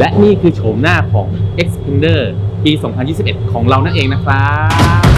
และนี่คือโฉมหน้าของ Xpander ปี 2021 ของเรานั่นเองนะครับ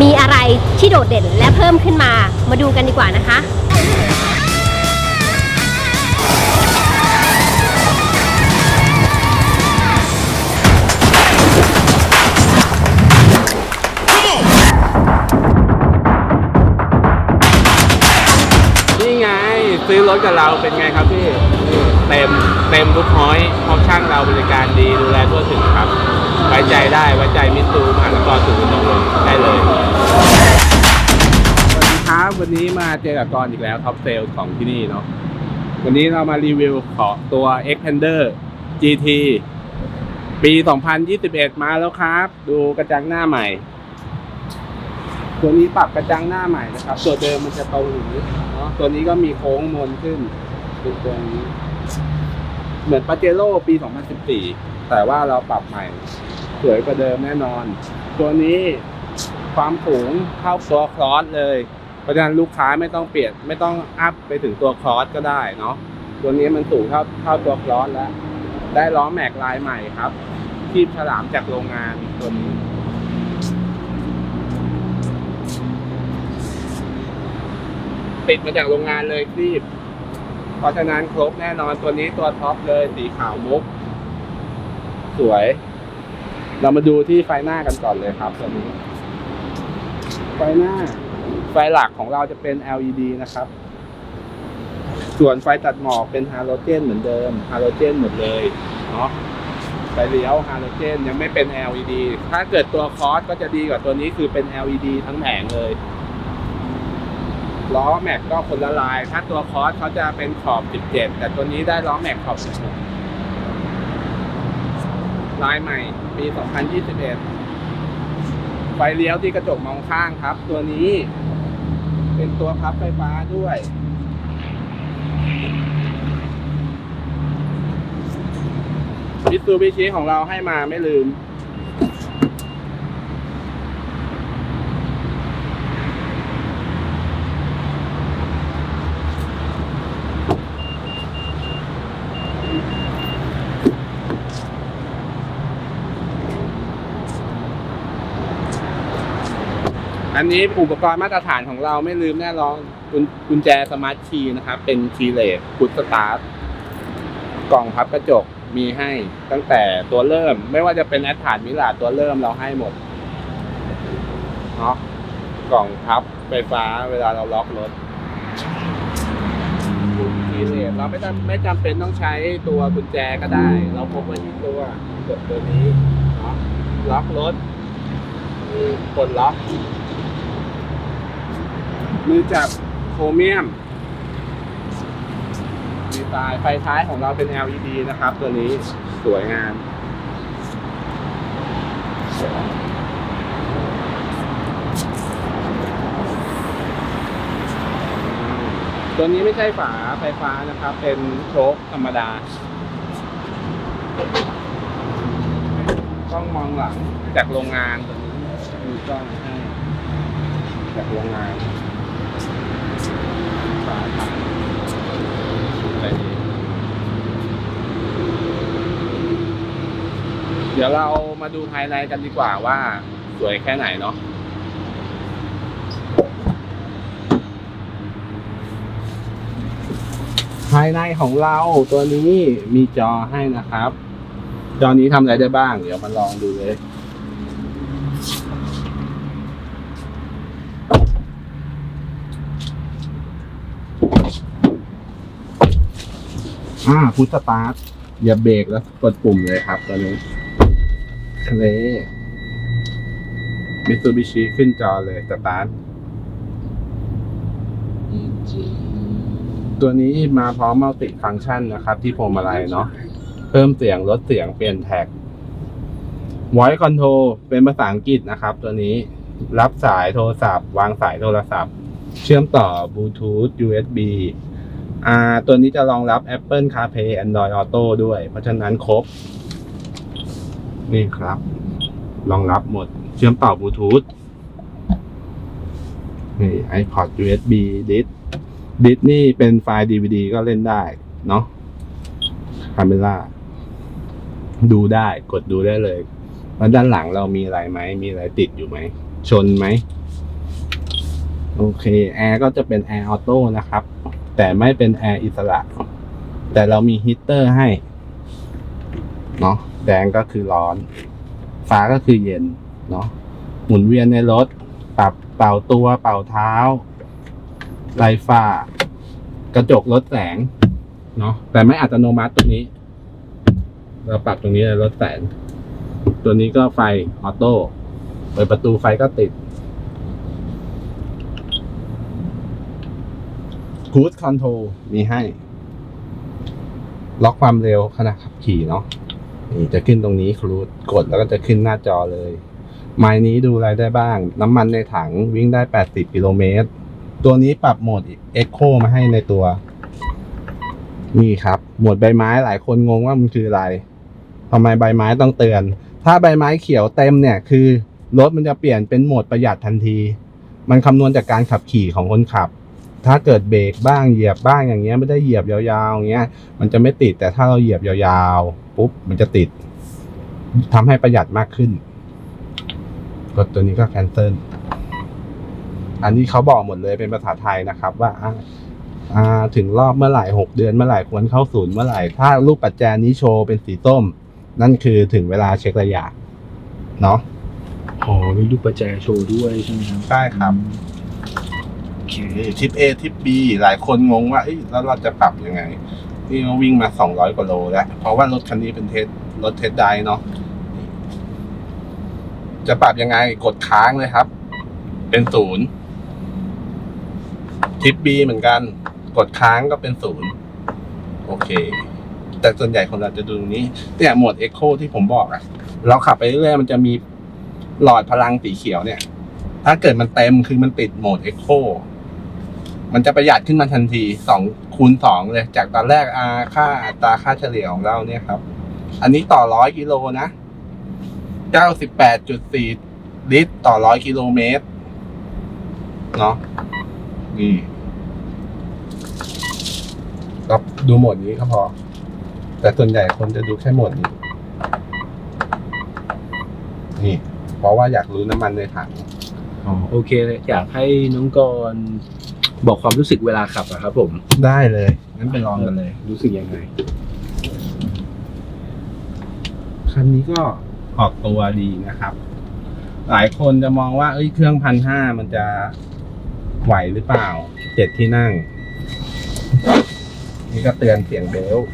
มีอะไรที่โดดเด่นและเพิ่มขึ้นมา มาดูกันดีกว่านะคะ ซื้อรถกับเราเป็นไงครับพี่ เต็มเต็มทุกพ้อยเพราะช่างเราบริการดีดูแลทั่วถึงครับ ไว้ใจได้ไว้ใจมิตซูมหานครสุขุมวิทได้เลยสวัสดีครับวันนี้มาเจอกับกรอีกแล้วท็อปเซลของที่นี่เนาะวันนี้เรามารีวิวของตัว Xpander GT ปี 2021 มาแล้วครับ ดูกระจังหน้าใหม่ ตัวนี้ปรับกระจังหน้าใหม่นะครับ ตัวเดิมมันจะตรงอย่างนี้เนาะตัวนี้ก็มีโค้งมนขึ้นเป็นตัวนี้ เหมือนปาเจโร่ปี 2014 แต่ว่าเราปรับใหม่ สวยกว่าเดิมแน่นอน ตัวนี้ความสูงเท่าตัวคลอสเลยเพราะฉะนั้นลูกค้าไม่ต้องเปลี่ยนไม่ต้องอัพไปถึงตัวคลอสก็ได้เนาะตัวนี้มันสูงเท่าเท่าตัวคลอสแล้ว ได้ล้อแม็กลายใหม่ครับทีบฉลามจากโรงงานตัวนี้ ติดมาจากโรงงานเลยครีบเพราะฉะนั้นครบแน่นอนตัวนี้ตัวท็อปเลยสีขาวมุก สวย เรามาดูที่ไฟหน้ากันก่อนเลยครับตัวนี้ ไฟหน้า ไฟหลักของเราจะเป็น LED นะครับ ส่วนไฟตัดหมอกเป็นฮาโลเจนเหมือนเดิมฮาโลเจนหมดเลยเนาะไฟเลี้ยวฮาโลเจนยังไม่เป็น LED ถ้าเกิดตัวคอสก็จะดีกว่าตัวนี้คือเป็น LED ทั้งแผงเลย ล้อแม็กก็คนละลาย ถ้าตัวคอสเขาจะเป็นขอบ 17 แต่ตัวนี้ได้ล้อแม็กขอบ 16 ลายใหม่ปี 2021 ไฟเลี้ยวที่กระจกมองข้างครับ ตัวนี้ เป็นตัวพับไฟฟ้าด้วยมิตซูบิชิของเราให้มาไม่ลืม อันนี้อุปกรณ์มาตรฐานของเราไม่ลืมแน่นอนกุญแจสมาร์ทคีย์นะครับ เป็นคีย์เลสพุทสตาร์ทกล่องพับกระจกมีให้ตั้งแต่ตัวเริ่ม ไม่ว่าจะเป็นแอดฐานมิลาตัวเริ่มเราให้หมดเนาะกล่องพับไฟฟ้าเวลาเราล็อกรถคีย์เลสเราไม่จำไม่จำเป็นต้องใช้ตัวกุญแจก็ได้ เราพกไว้ที่ตัวกดตัวนี้เนาะล็อกรถมีกดล็อก มือจับโครเมียมดีไซน์ไฟท้ายของเราเป็น LED นะครับ ตัวนี้สวยงามตัวนี้ไม่ใช่ฝาไฟฟ้านะครับ เป็นโชคธรรมดา ต้องมองหลังจากโรงงานตัวนี้มีกล้องให้จากโรงงานาถังอะไรดีเดี๋ยวเรามาดูภายในกันดีกว่าว่าสวยแค่ไหนเนาะภายในของเราตัวนี้มีจอให้นะครับ จอนี้ทำอะไรได้บ้าง เดี๋ยวมาลองดูเลย อ่าพุทสตาร์ทอย่าเบรกแล้วกดปุ่มเลยครับตอนนี้เคลมิตซูบิชิขึ้นจอเลยสตาร์ทตัวนี้มาพร้อมมัลติฟัง c t ชันนะครับ ที่พวงมาลัยเนาะเพิ่มเสียงลดเสียงเปลี่ยนแท็ก Voice Control เป็นภาษาอังกฤษนะครับ ตัวนี้รับสายโทรศัพท์ วางสายโทรศัพท์ เชื่อมต่อบลูทูธ USB อ่าตัวนี้จะรองรับ Apple CarPlay Android Auto ด้วย เพราะฉะนั้นครบ นี่ครับ รองรับหมด เชื่อมต่อบลูทูธนี่ iPod USB ดิสดิสนี่เป็นไฟล์ DVD ก็เล่นได้ เนาะคาเมล่าดูได้กดดูได้เลย แล้วด้านหลังเรามีอะไรไหม มีอะไรติดอยู่ไหม ชนไหม โอเค แอร์ก็จะเป็นแอร์ออโต้นะครับ แต่ไม่เป็นแอร์อิสระ แต่เรามีฮีตเตอร์ให้ เนาะแดงก็คือร้อน ฟ้าก็คือเย็น เนาะหมุนเวียนในรถ ปรับเป่าตัวเป่าเท้าไลฟ้า กระจกลดแสง เนาะแต่ไม่อัตโนมัติตัวนี้ เราปรับตรงนี้เลยลดแสง ตัวนี้ก็ไฟออโต้เปิดประตูไฟก็ติด c ู i คอนโทรมีให้ ล็อกความเร็วขณะขับขี่เนาะนี่จะขึ้นตรงนี้ครูดกดแล้วก็จะขึ้นหน้าจอเลยไม้นี้ดูอะไรได้บ้าง น้ำมันในถังวิ่งได้ 80 กิโลเมตร ตัวนี้ปรับโหมด Echo มาให้ในตัว นี่ครับโหมดใบไม้หลายคนงงว่ามันคืออะไรทำไมใบไม้ต้องเตือน ถ้าใบไม้เขียวเต็มเนี่ยคือรถมันจะเปลี่ยนเป็นโหมดประหยัดทันที มันคำนวณจากการขับขี่ของคนขับ ถ้าเกิดเบรกบ้างเหยียบบ้างอย่างเงี้ยไม่ได้เหยียบยาวๆอย่างเงี้ย มันจะไม่ติดแต่ถ้าเราเหยียบยาวๆปุ๊บมันจะติดทำให้ประหยัดมากขึ้น กดตัวนี้ก็ cancel อันนี้เขาบอกหมดเลยเป็นภาษาไทยนะครับว่าอ่าอ่าถึงรอบเมื่อไหร่หกเดือนเมื่อไหร่ควรเข้าศูนย์เมื่อไหร่ ถ้ารูปปัจแจนี้โชว์เป็นสีส้ม นั่นคือถึงเวลาเช็คระยะ เนาะอ๋อมีลูกประแจโชว์ด้วยใช่ไหมครับใช่ครับโอ เคทิป A ทิป B หลายคนงงว่าเอ้ยแล้วเราจะปรับยังไง นี่เราวิ่งมาสองร้อยกว่าโลแล้ว เพราะว่ารถคันนี้เป็นเทสรถเทสไดร์เนาะจะปรับยังไงกดค้างเลยครับ เป็นศูนย์ทิป B เหมือนกัน กดค้างก็เป็นศูนย์โอเค แต่ส่วนใหญ่คนเราจะดูตรงนี้เนี่ยโหมด Echo ที่ผมบอกอะเราขับไปเรื่อยๆมันจะมีหลอดพลังสีเขียวเนี่ย ถ้าเกิดมันเต็มคือมันติดโหมด Echo มันจะประหยัดขึ้นมาทันทีสองคูณสองเลย จากตอนแรกอาค่าอัตราค่าเฉลี่ยของเราเนี่ยครับ อันนี้ต่อร้อยกิโลนะเก้าสิบแปดจุดสี่ลิตรต่อร้อยกิโลเมตรเนาะนี่เราดูหมดนี้ก็พอ แต่ส่วนใหญ่คนจะดูแค่หมดนี้ นี่ เพราะว่าอยากรู้น้ำมันในถัง อ๋อโอเคเลยอยากให้น้องกรณ์บอกความรู้สึกเวลาขับอะครับ ผม ได้เลยงั้นไปลองกันเลย รู้สึกยังไง คันนี้ก็ออกตัวดีนะครับ หลายคนจะมองว่าเอ้ยเครื่องพันห้ามันจะไหวหรือเปล่าเจ็ดที่นั่ง นี่ก็เตือนเสียงเบลต์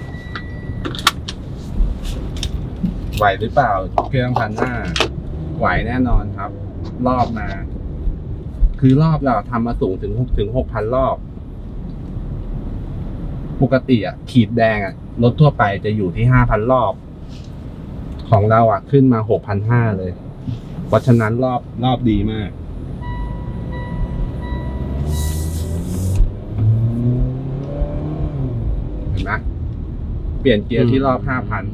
ไหวหรือเปล่า เครื่องพันห้าไหวแน่นอนครับ รอบมา คือรอบเราทำมาสูงถึงหกถึงหกพันรอบ ปกติอะขีดแดงอะรถทั่วไปจะอยู่ที่ห้าพันรอบ ของเราอะขึ้นมาหกพันห้าเลย เพราะฉะนั้นรอบรอบดีมากเห็นไหมเปลี่ยนเกียร์ที่รอบห้าพัน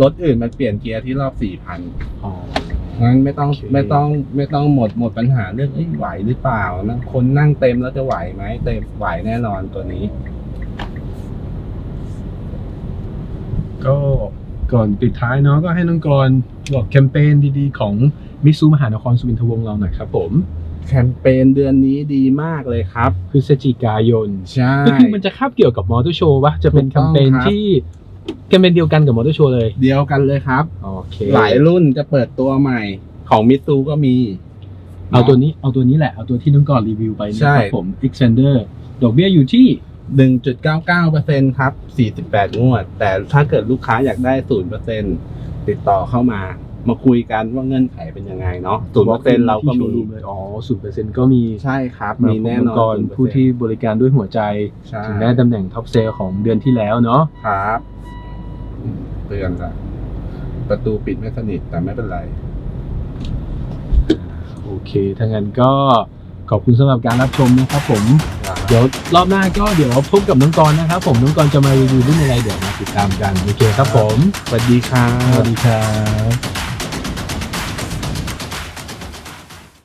รถอื่นมันเปลี่ยนเกียร์ที่รอบสี่พันอ๋อ งั้นไม่ต้องโอเคไม่ต้องไม่ต้องหมดหมดปัญหาเรื่องเอ้ยไหวหรือเปล่านะคนนั่งเต็มแล้วจะไหวไหมเต็มไหวแน่นอนตัวนี้ ก็ก่อนปิดท้ายเนาะก็ให้น้องกรณ์บอกแคมเปญดีๆ ของมิซูมหานครสุวินทวงศ์เราหน่อยครับผม แคมเปญเดือนนี้ดีมากเลยครับ พฤศจิกายน ใช่ ก็คือมันจะคาบเกี่ยวกับมอเตอร์โชว์ปะจะเป็นถูแคกต้องมเปญครับ ที่ แคมเปญเดียวกันกับมอเตอร์โชว์เลย เดียวกันเลยครับ โอเคหลายรุ่นจะเปิดตัวใหม่ ของมิตูก็มี เอาตัวนี้เอาตัวนี้แหละ เอาตัวที่น้องกรณ์รีวิวไปนะใช่ ครับผม Expander ดอกเบี้ยอยู่ที่ หนึ่งจุดเก้าเก้าเปอร์เซ็นครับสี่สิบแปดงวด แต่ถ้าเกิดลูกค้าอยากได้ศูนย์เปอร์เซ็นติดต่อเข้ามา มาคุยกันว่าเงื่อนไขเป็นยังไงเนาะศูนย์เปอร์เซ็นเราก็มีที่โชว์รูเลยอ๋อศูนย์เปอร์เซ็นต์ก็มีใช่ครับมามีแน่นอนก่อน0%ผู้ที่บริการด้วยหัวใจใช่ถึงได้ตำแหน่งท็อปเซลของเดือนที่แล้วเนาะครับเตือนละประตูปิดไม่สนิทแต่ไม่เป็นไร โอเค ถ้างั้นก็ขอบคุณสำหรับการรับชมนะครับผม เดี๋ยวรอบหน้าก็เดี๋ยวพบกับน้องกรณ์นะครับ ผมน้องกรณ์จะมารีวิวรุ่นอะไรเดี๋ยวมาติดตามกันโอเคครับผมสวัสดีครัสวับสดีครับ